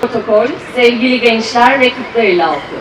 Protokol, sevgili gençler ve Kırklareli halkı.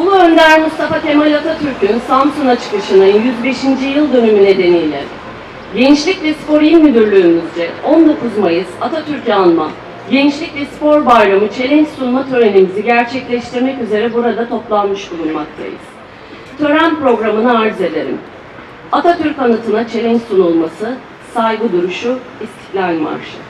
Ulu Önder Mustafa Kemal Atatürk'ün Samsun'a çıkışının 105. yıl dönümü nedeniyle Gençlik ve Spor İl Müdürlüğümüzce 19 Mayıs Atatürk'ü anma Gençlik ve Spor Bayramı çelenk sunma törenimizi gerçekleştirmek üzere burada toplanmış bulunmaktayız. Tören programını arz ederim. Atatürk anıtına çelenk sunulması, saygı duruşu, İstiklal Marşı.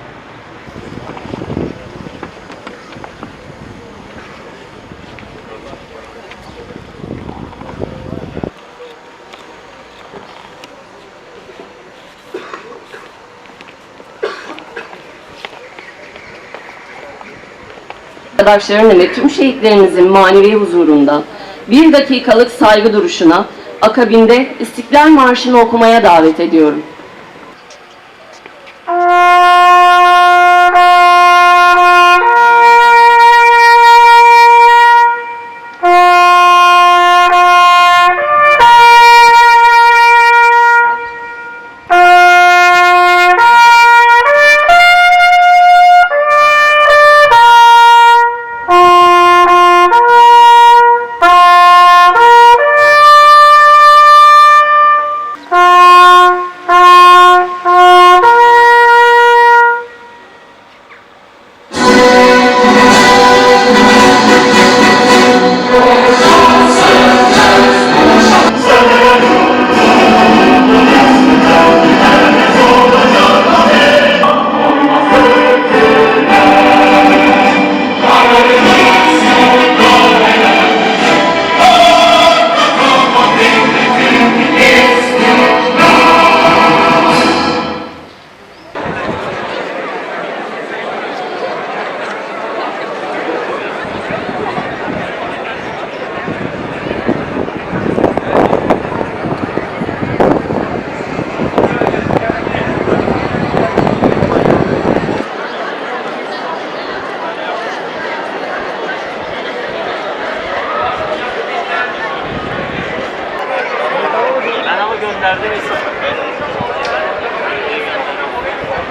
Arkadaşlarımla ve tüm şehitlerimizin manevi huzurunda bir dakikalık saygı duruşuna akabinde İstiklal Marşı'nı okumaya davet ediyorum.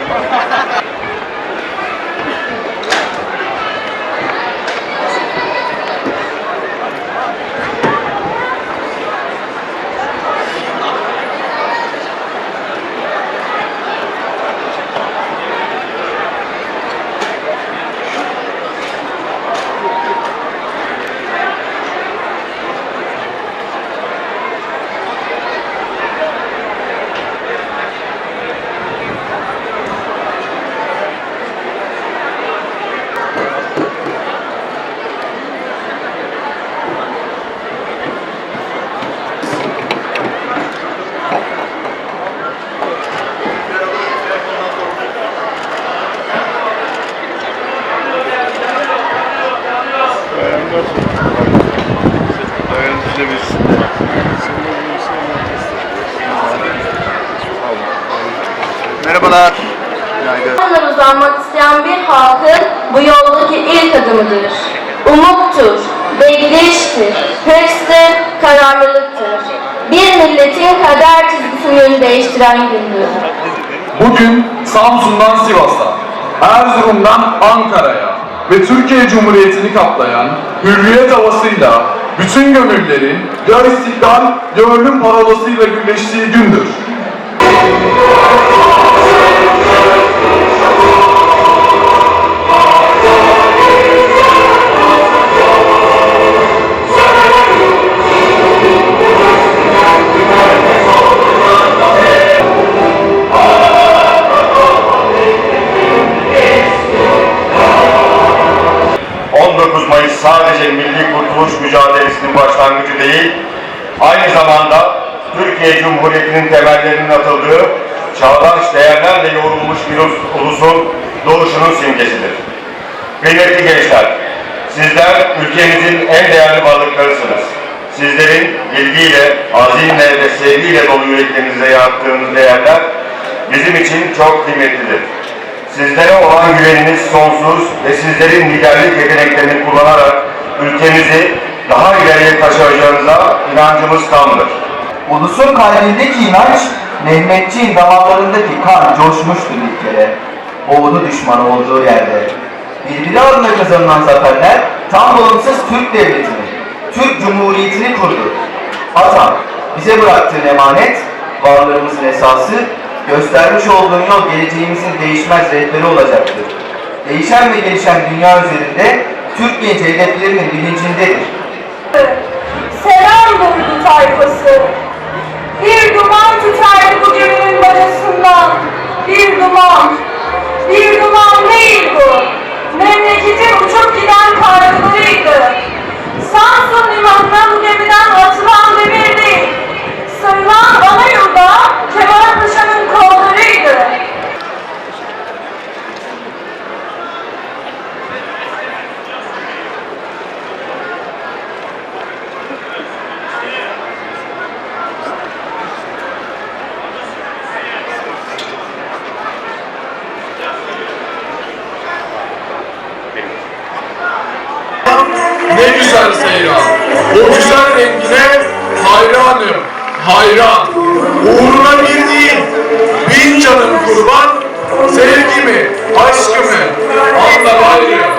Ha ha ha! Adımıdır. Umuttur, bekleyiştir, hırstır, kararlılıktır. Bir milletin kader çizgisinin yönünü değiştiren gündür. Bugün Samsun'dan Sivas'a, Erzurum'dan Ankara'ya ve Türkiye Cumhuriyeti'ni kaplayan hürriyet havasıyla bütün gönüllerin ya istiklal ya ölüm parolasıyla birleştiği gündür. Temellerinin atıldığı çağdaş değerlerle yoğrulmuş bir ulus- ulusun doğuşunun simgesidir. Kıymetli gençler, sizler ülkemizin en değerli varlıklarısınız. Sizlerin bilgiyle, azimle ve sevgiyle dolu yüreklerinize yarattığınız değerler bizim için çok kıymetlidir. Sizlere olan güveniniz sonsuz ve sizlerin liderlik yeteneklerini kullanarak ülkemizi daha ileriye taşıyacağınıza inancımız tamdır. Ulusun kalbindeki inanç, Mehmetçiğin damarlarındaki kan coşmuştur ilk kere. Oğlu düşmanı olduğu yerde. birbiri ardına kazanılan zaferler tam bağımsız Türk devletini, Türk Cumhuriyeti'ni kurdu. Atam, bize bıraktığın emanet, varlığımızın esası, göstermiş olduğun yol geleceğimizin değişmez rehberi olacaktır. Değişen ve gelişen dünya üzerinde Türk genç hedeflerinin bilincindedir. Selam durdu tayfası. Bir duman tüterdi bu geminin bacasından. Bir duman. Bir duman değil bu. Memleketin uçup giden kargılarıydı. Samsun limanına bu gemiden atılan güzel seyran. O güzel rengine hayranım. Hayran. Uğruna bir değil. Bin canım kurban. Sevgimi, aşkımı. Allah gayrı.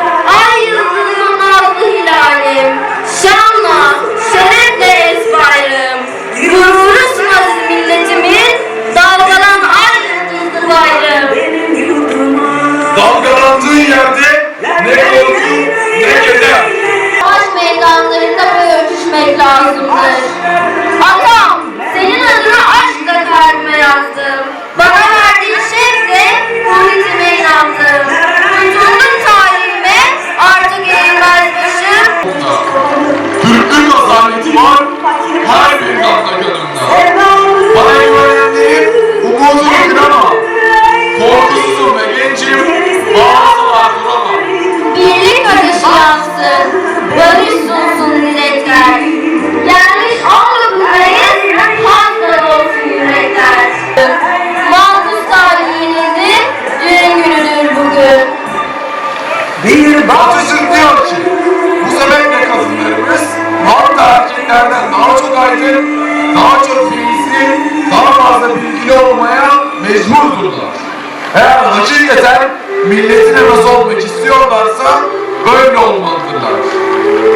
Hakikaten milletin arası olmak istiyorlarsa böyle olmalıdırlar.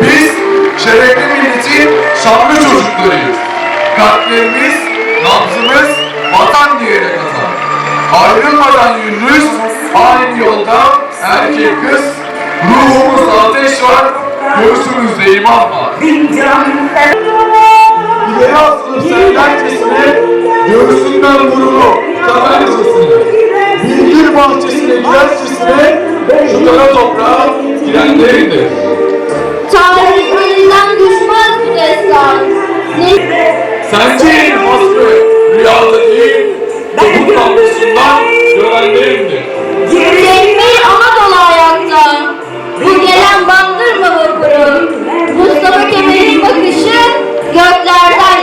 Biz şerefli milletin şanlı çocuklarıyız. Kalplerimiz, nabzımız vatan diyerek atar. Ayrılmadan yürürüz, aynı yolda erkek kız, ruhumuzda ateş var, göğsümüzde iman var. İleri asılır serlercesine, göğsünden vurulur sefercesine. Bilgir bahçesine girercesine, şu kara toprağa girenleridir. Tarihlerinden düşmez bu destan. Sence hasbı rüyada değil, topuk damlasından görenlerindir. Tekmil Anadolu ayakta. Bu gelen bandırma vapuru. Mustafa Kemal'in bakışı göklerden